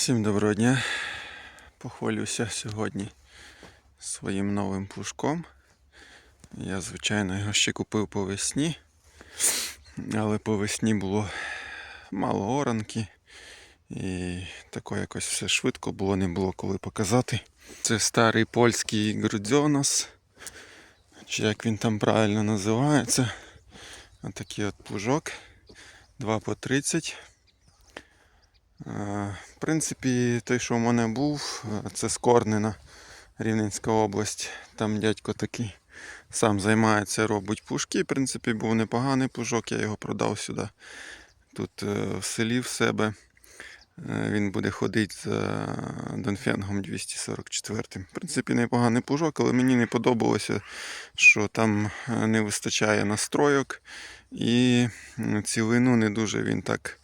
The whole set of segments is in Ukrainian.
Всім доброго дня. Похвалюся сьогодні своїм новим плужком. Я, звичайно, його ще купив по весні, але по весні було мало оранки. І тако якось все швидко було, не було коли показати. Це старий польський Грудзьонос, чи як він там правильно називається. Отакий от плужок. 2 по 30. Е, В принципі, той, що в мене був, е, це з Корнена, Рівненська область. Там дядько такий сам займається, робить пушки. В принципі, був непоганий пужок, я його продав сюди. Тут е, в селі в себе. Він буде ходити за Донфенгом 244. В принципі, непоганий пужок, але мені не подобалося, що там не вистачає настройок і цілину не дуже він так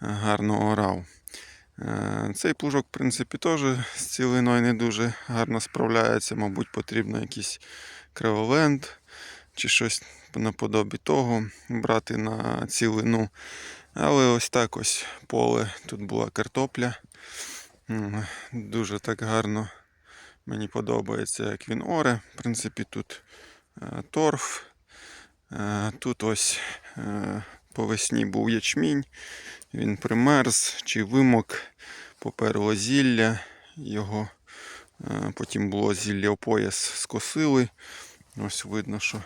гарно орав. Е, Цей плужок, в принципі, теж з цілиною не дуже гарно справляється. Мабуть, потрібно якийсь криволенд чи щось наподобі того брати на цілину. Але ось так ось поле. Тут була картопля. Дуже так гарно мені подобається, як він оре. В принципі, тут е, торф. Е, Тут ось по весні був ячмінь. Він примерз чи вимок, поперло зілля. Його е, потім було зілля в пояс скосили. Ось видно, що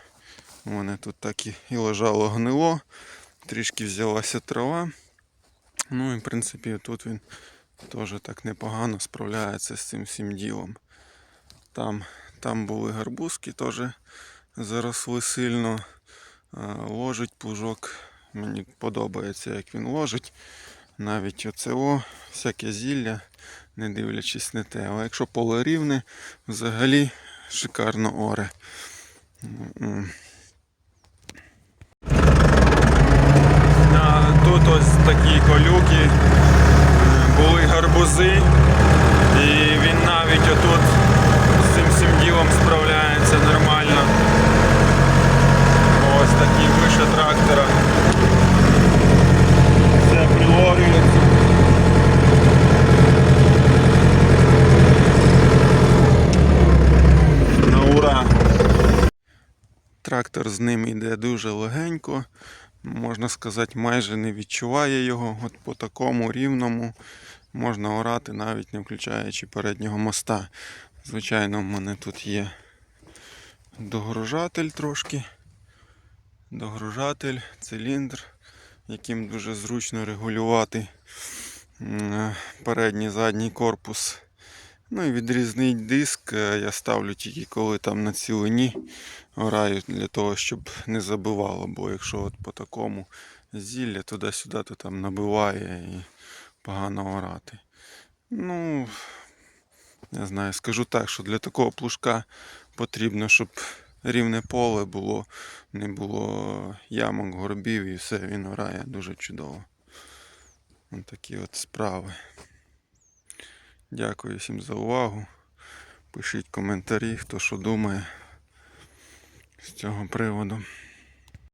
у мене тут так і, і лежало гнило. Трішки взялася трава. Ну і в принципі тут він теж так непогано справляється з цим всім ділом. Там, там були гарбузки, теж заросли сильно. Е, Ложить плужок. Мені подобається, як він ложить. Навіть оцево, всяке зілля, не дивлячись на те. Але якщо поле рівне, взагалі шикарно оре. Тут ось такі колюки, е, були гарбузи, і він навіть отут з цим всім ділом справляється нормально. Ось такий вище трактора. Все прилорюється. На ура! Трактор з ним йде дуже легенько, можна сказати, майже не відчуває його. От по такому рівному можна орати, навіть не включаючи переднього моста. Звичайно, в мене тут є догружатель трошки. Догружатель, циліндр, яким дуже зручно регулювати м, передній задній корпус. Ну і відрізний диск е, я ставлю тільки коли там на цілині ораю для того, щоб не забивало. Бо якщо от по такому зілля туди-сюди, то там набиває і погано орати. Ну, не знаю, скажу так, що для такого плужка потрібно, щоб рівне поле було, не було ямок, горбів і все, він грає дуже чудово. Ось такі от справи. Дякую всім за увагу. Пишіть коментарі, хто що думає з цього приводу.